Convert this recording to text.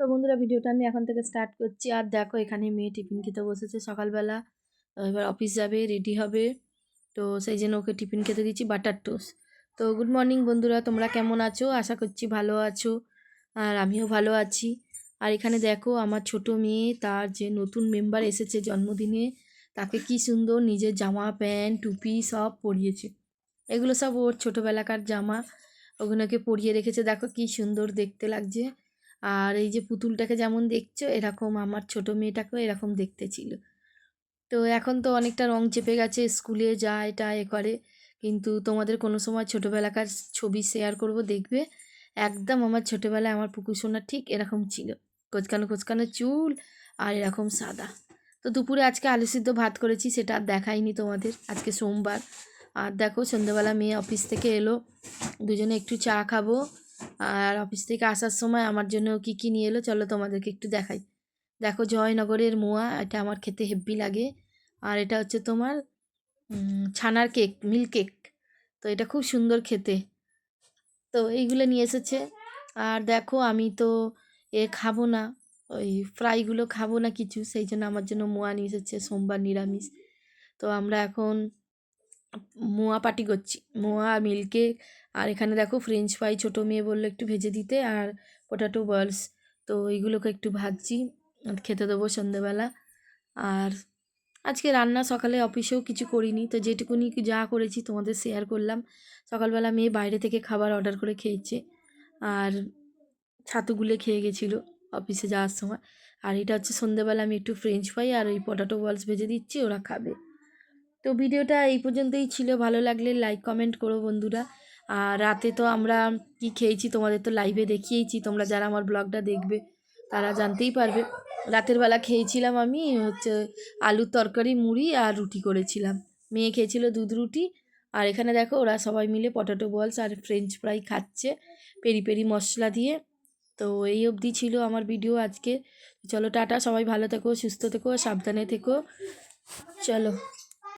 তো বন্ধুরা ভিডিওটা আমি এখন থেকে স্টার্ট করছি। আর দেখো, এখানে মেয়ে টিফিন খেতে বসেছে সকালবেলা। এবার অফিস যাবে রেডি হবে। তো সেই জন্য ওকে টিফিন খেতে দিচ্ছি বাটার টোস্ট তো গুড মর্নিং বন্ধুরা, তোমরা কেমন আছো? আশা করছি ভালো আছো আর আমিও ভালো আছি। আর এখানে দেখো, আমার ছোট মেয়ে, তার যে নতুন মেম্বার এসেছে জন্মদিনে, তাকে কি সুন্দর নিজের জামা, প্যান্ট, টুপি সব পরিয়েছে। এগুলো সব ওর ছোটোবেলাকার জামা। ওগুলোকে পরিয়ে রেখেছে। দেখো কি সুন্দর দেখতে লাগছে। আর এই যে পুতুলটাকে যেমন দেখছ, এরকম আমার ছোট মেয়েটাকেও এরকম দেখতে ছিল। তো এখন তো অনেকটা রং চেপে গেছে, স্কুলে যায় এটা এ করে। কিন্তু তোমাদের কোনো সময় ছোটোবেলাকার ছবি শেয়ার করব, দেখবে? একদম আমার ছোটোবেলায় আমার পুকুর সোনা ঠিক এরকম ছিল। কোচকানো কোচকানো চুল আর এরকম সাদা। তো দুপুরে আজকে আলু সিদ্ধ ভাত করেছি, সেটা আর দেখাইনি তোমাদের। আজকে সোমবার। আর দেখো, সন্ধ্যেবেলা মেয়ে অফিস থেকে এলো। দুজনে একটু চা খাব। আর অফিস থেকে আসার সময় আমার জন্য কি কী নিয়ে এলো চলো তোমাদেরকে একটু দেখাই। দেখো জয়নগরের মোয়া, এটা আমার খেতে হেব্বি লাগে। আর এটা হচ্ছে তোমার ছানার কেক মিল্ক কেক তো এটা খুব সুন্দর খেতে। তো এইগুলো নিয়ে এসেছে। আর দেখো আমি তো এ খাব না, ওই ফ্রাইগুলো খাব না কিছু, সেই জন্য আমার জন্য মোয়া নিয়ে এসেছে, সোমবার নিরামিষ। তো আমরা এখন মোয়া পাটি করছি। মোয়া, মিল্কে আর এখানে দেখো ফ্রেঞ্চ ফ্রাই ছোটো মেয়ে বলল একটু ভেজে দিতে আর পটাটো বলস তো এইগুলোকে একটু ভাজছি, খেতে দেবো সন্ধেবেলা। আর আজকে রান্না সকালে অফিসেও কিছু করিনি, তো যেটুকুনি যা করেছি তোমাদের শেয়ার করলাম। সকালবেলা মেয়ে বাইরে থেকে খাবার অর্ডার করে খেয়েছে আর ছাতুগুলে খেয়ে গেছিল অফিসে যাওয়ার সময়। আর এটা হচ্ছে সন্ধেবেলা আমি একটু ফ্রেঞ্চ ফ্রাই আর ওই পটাটো বলস ভেজে দিচ্ছি, ওরা খাবে। তো ভিডিওটা এই পর্যন্তই ছিল। ভালো লাগলে লাইক কমেন্ট করো বন্ধুরা। আর রাতে তো আমরা কি খেয়েছি তোমাদের তো লাইভে দেখিয়েছি। তোমরা যারা আমার ব্লগটা দেখবে, তারা জানতেই পারবে। রাতের বেলা খেয়েছিলাম আমি, হচ্ছে আলুর তরকারি, মুড়ি আর রুটি করেছিলাম। মেয়ে খেয়েছিল দুধ, রুটি। আর এখানে দেখো, ওরা সবাই মিলে পটাটো বলস আর ফ্রেঞ্চ ফ্রাই খাচ্ছে পেরি পেরি মশলা দিয়ে। তো এই অবধি ছিল আমার ভিডিও আজকে। চলো টাটা, সবাই ভালো থেকো, সুস্থ থেকো, সাবধানে থেকো। চলো।